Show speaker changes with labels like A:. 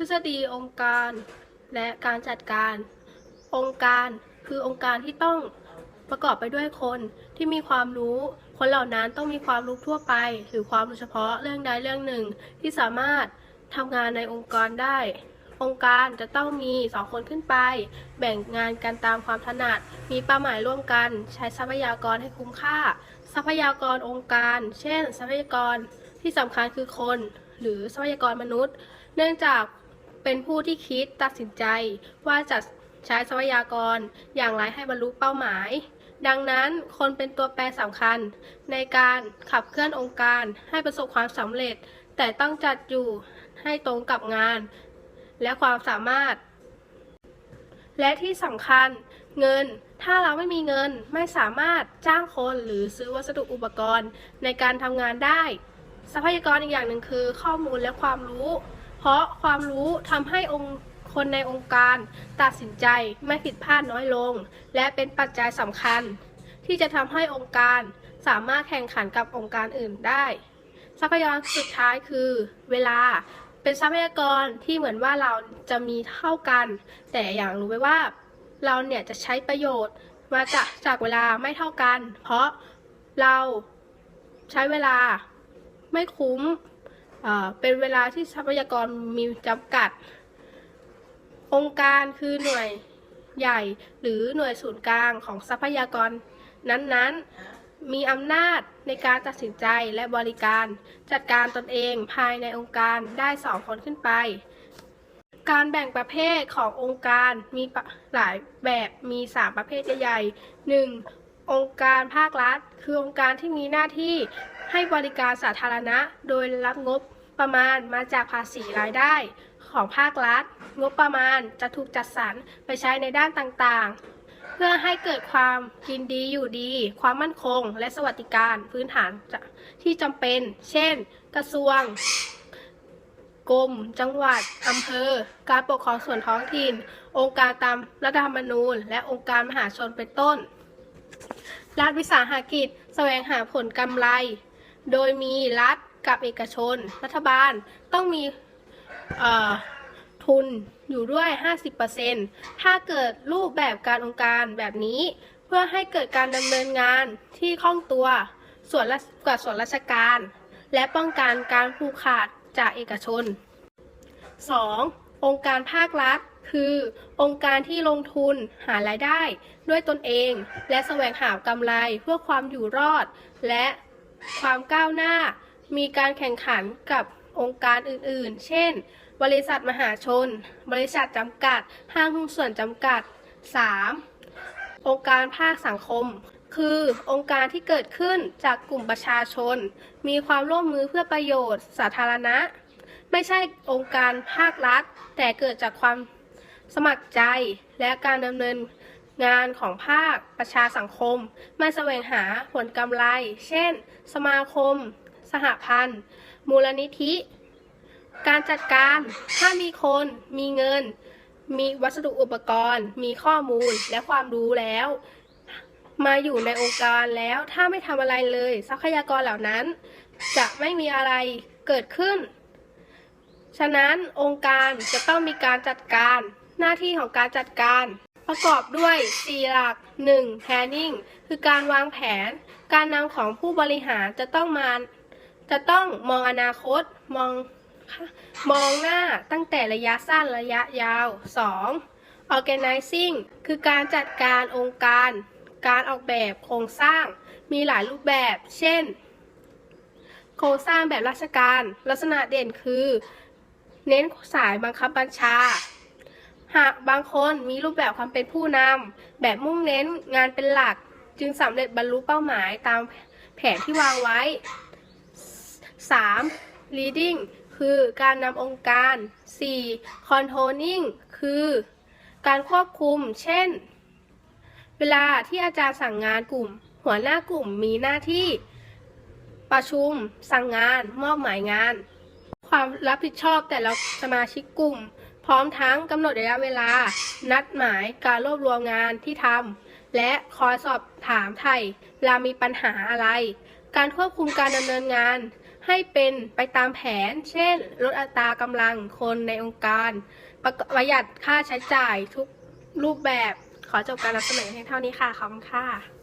A: ทฤษฎีองค์การและการจัดการ องค์การคือองค์การที่ต้องประกอบไปด้วยคนที่มีความรู้ คนเหล่านั้นต้องมีความรู้ทั่วไป หรือความรู้เฉพาะเรื่องใดเรื่องหนึ่ง ที่สามารถทำงานในองค์กรได้ องค์การจะต้องมีสองคนขึ้นไป แบ่งงานกันตามความถนัด มีเป้าหมายร่วมกัน ใช้ทรัพยากรให้คุ้มค่า ทรัพยากรองค์การ เช่น ทรัพยากรที่สำคัญคือคน หรือทรัพยากรมนุษย์ เนื่องจาก เป็นผู้ที่คิดตัดสินใจ ว่าจะใช้ทรัพยากรอย่างไรให้บรรลุเป้าหมาย ดังนั้นคนเป็นตัวแปรสำคัญ ในการขับเคลื่อนองค์การให้ประสบความสำเร็จ แต่ต้องจัดอยู่ให้ตรงกับงาน และความสามารถ และที่สำคัญเงินถ้าเราไม่มีเงินไม่สามารถจ้างคนหรือซื้อวัสดุอุปกรณ์ในการทำงานได้ ทรัพยากรอีกอย่างหนึ่งคือข้อมูลและความรู้ เพราะความรู้ทำให้องค์คนในองค์การตัดสินใจไม่ผิดพลาดน้อยลง และเป็นปัจจัยสำคัญ ที่จะทำให้องค์การสามารถแข่งขันกับองค์การอื่นได้ ทรัพยากรสุดท้ายคือ เวลาเป็นทรัพยากรที่เหมือนว่าเราจะมีเท่ากัน แต่อย่างรู้ไว้ว่าเราเนี่ยจะใช้ประโยชน์มาจากจากเวลาไม่เท่ากัน เพราะเราใช้เวลาไม่คุ้ม เป็นเวลาที่ทรัพยากรมีจำกัด องค์การคือหน่วยใหญ่หรือหน่วยศูนย์กลางของทรัพยากรนั้นๆ มีอำนาจในการตัดสินใจและบริการ จัดการตนเองภายในองค์การได้สองคนขึ้นไป การแบ่งประเภทขององค์การมีหลายแบบมี 3 ประเภทใหญ่ๆ 1. องค์การภาครัฐ คือองค์การที่มีหน้าที่ให้บริการสาธารณะ โดยรับงบประมาณมาจากภาษีรายได้ของภาครัฐ งบประมาณจะถูกจัดสรรไปใช้ในด้านต่างๆ เพื่อให้เกิดความกินดีอยู่ดี ความมั่นคง และสวัสดิการพื้นฐานที่จำเป็น เช่น กระทรวงกรมจังหวัด อำเภอ การปกครองส่วนท้องถิ่น องค์การตามรัฐธรรมนูญ และองค์การมหาชนเป็นต้น รัฐวิสาหกิจ แสวงหาผลกำไร โดยมีรัฐกับเอกชน รัฐบาลต้องมีทุนอยู่ด้วย 50%ถ้าเกิดรูปแบบการองค์การแบบนี้ เพื่อให้เกิดการดำเนินงานที่คล่องตัวส่วนราชกว่าส่วนราชการ และป้องกันการผูกขาดจากเอกชน 2. องค์การภาครัฐ คือองค์การที่ลงทุนหารายได้ด้วยตนเอง และแสวงหากำไรเพื่อความอยู่รอด และความก้าวหน้า มีการแข่งขันกับองค์การอื่น ๆ เช่น บริษัทมหาชน บริษัทจำกัด ห้างหุ้นส่วนจำกัด 3. องค์การภาคสังคม คือองค์การที่เกิดขึ้นจากกลุ่มประชาชน มีความร่วมมือเพื่อประโยชน์สาธารณะ ไม่ใช่องค์การภาครัฐ แต่เกิดจากความ สมัครใจและการดำเนินงานของภาคประชาสังคม ไม่แสวงหาผลกำไร เช่น สมาคม สหพันธ์ มูลนิธิ การจัดการ ถ้ามีคน มีเงิน มีวัสดุอุปกรณ์ มีข้อมูลและความรู้แล้ว มาอยู่ในองค์การแล้วถ้าไม่ทำอะไรเลย ทรัพยากรเหล่านั้น จะไม่มีอะไรเกิดขึ้น ฉะนั้นองค์การจะต้องมีการจัดการ หน้าที่ของการจัดการ ประกอบด้วย 4 หลัก 1. planning คือการวางแผน การนำของผู้บริหารจะต้องมา จะต้องมองอนาคต มองมองหน้าตั้งแต่ระยะสั้นระยะยาว 2. organizing คือการจัดการองค์การ การออกแบบโครงสร้าง มีหลายรูปแบบ เช่น โครงสร้างแบบราชการ ลักษณะเด่นคือ เน้นสายบังคับบัญชา หากบางคนมีรูปแบบความเป็นผู้นำแบบมุ่งเน้นงานเป็นหลัก จึงสำเร็จบรรลุเป้าหมายตามแผนที่วางไว้ 3. leading คือการนำองค์การ 4. controlling คือการควบคุม เช่น เวลาที่อาจารย์สั่งงานกลุ่ม หัวหน้ากลุ่มมีหน้าที่ ประชุม สั่งงาน มอบหมายงาน ความรับผิดชอบแต่ละสมาชิกกลุ่ม พร้อมทั้งกำหนดระยะเวลา นัดหมายการรวบรวมงานที่ทำและคอยสอบถามไถ่เวลามีปัญหาอะไร การควบคุมการดำเนินงาน ให้เป็นไปตามแผน เช่น ลดอัตรากำลังคนในองค์การ ประประหยัดค่าใช้จ่ายทุกรูปแบบ ขอจบการนำเสนอเพียงเท่านี้ค่ะ ขอบคุณค่ะ